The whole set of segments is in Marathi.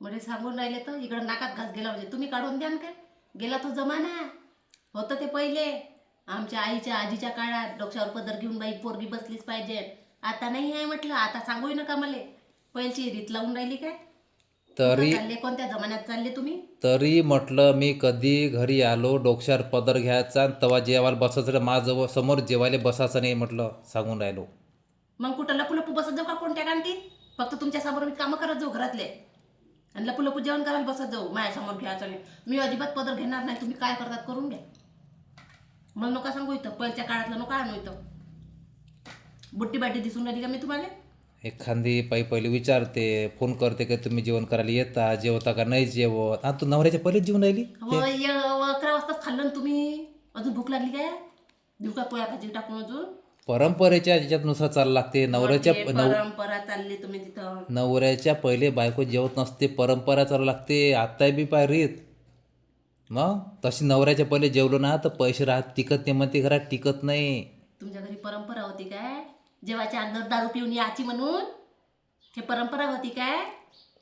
म्हणजे सांगून राहिले तर इकडं नाकात घास गेला म्हणजे तुम्ही काढून द्या ना काय? गेला तो जमाना. होतं ते पहिले. आमच्या आईच्या आजीच्या काळात डोक्यावर पदर घेऊन बाई पोरगी बसलीच पाहिजे. आता नाही आहे म्हटलं. आता सांगूही नका मला. पहिलची रीत लावून राहिली काय? तरी चालले? कोणत्या जमान्यात चालले तुम्ही? तरी म्हटलं मी कधी घरी आलो डोक्यावर पदर घ्यायचा तवा जेवायला बसायचं माझं समोर जेवायला बसायचं नाही म्हटलं सांगून राहिलो. मग कुठं लपू लपू बसत जाऊ का कोणत्या गांठी फक्त तुमच्यासमोर मी कामं करत जाऊ घरातले. आणि लपू लपू जेवण करायला बसत जाऊ माझ्यासमोर घ्यायचं नाही मी अजिबात पदर घेणार नाही तुम्ही काय करतात करून घ्या. मग नका सांगू इथं पहिल्या काळातलं नका आणू इथं. बुट्टी बाटी दिसून राहिली का मी तुम्हाला? एखादी पायी पहिले विचारते फोन करते की तुम्ही जेवण करायला येता जेवता का नाही जेवत? हा तू नवऱ्याच्या पहिलेच जेवण राहिली? हो अकरा वाजताच खाल्लं ना तुम्ही? अजून भूक लागली काय? देऊ का पोळ्या भाजी टाकून अजून? परंपरेच्या ह्याच्यानुसार चाललं लागते. नवऱ्याच्या नव परंपरा चालली तुम्ही तिथं. नवऱ्याच्या पहिले बायको जेवत नसते परंपरा चालू लागते. आता बी पाय रीत. मग तशी नवऱ्याच्या पहिले जेवलो ना तर पैसे राहत टिकत नाही म्हणते घरात टिकत नाही. तुमच्या घरी परंपरा होती काय? जेवायच्या अंदर दारू पिऊन याची म्हणून. हे परंपरा होती काय?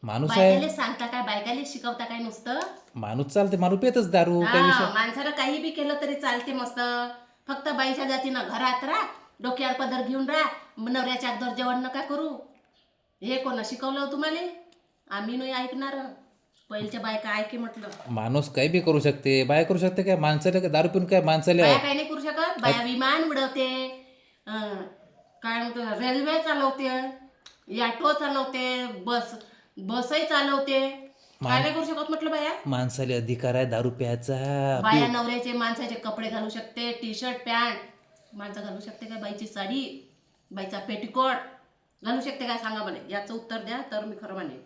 माणूस आहे. बायकाले सांगता काय? बायकाले शिकवता काय नुसतं? माणूस चालते माणूस पेतच दारू हा, माणसाला काही बी केलं तरी चालते मस्त. फक्त बाईच्या जातीनं घरात राहा. डोक्यावर पदर घेऊन राहा. नवऱ्याच्या अगोदर जेवण नका करू. हे कोण शिकवलं हो तुम्हाला? आम्ही नाही ऐकणार. पहिलच्या बायका ऐके म्हटलं. माणूस काही बी करू शकते. बाय करू शकते काय? माणसाला काय दारू पिऊन काय माणसाला? बाया काही नाही करू शकत. बाया विमान उडवते. अं, काय म्हणतो रेल्वे चालवते. ऑटो चालवते. बस बसही चालवते. काय नाही करू शकत म्हटलं बाया? माणसाला अधिकार आहे दारू प्यायचा. बाया नवऱ्याचे माणसाचे कपडे घालू शकते. टी शर्ट पॅन्ट माणसं घालू शकते का बाईची साडी बाईचा पेटिकोट? घालू शकते काय सांगा म्हणे याचं उत्तर द्या तर मी खरं म्हणेन.